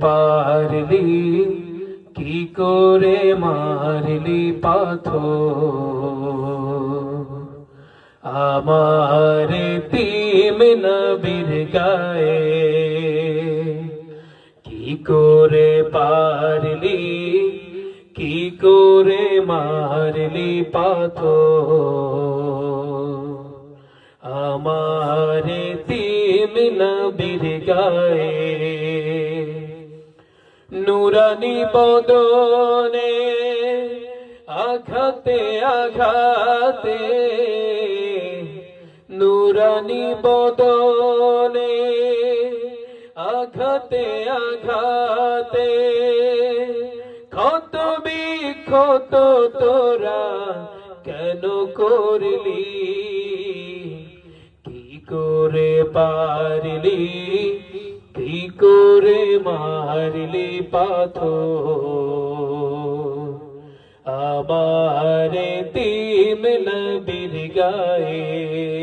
পারলি? কি করে মারলি পাথর? আমার তিম নবীর গায়ে কি করে পারলি? কি করে মারলি পাথর? আমার তিম নবীর গায়ে। নুরানি বদনে আঘাতে আঘাতে, নুরানি বদনে আঘাতে আঘাতে, ক্ষত বিক্ষত তোরা কেন করলি? করে পারলি কি করে মারলি পাথর? আমার তিম নবীর গায়ে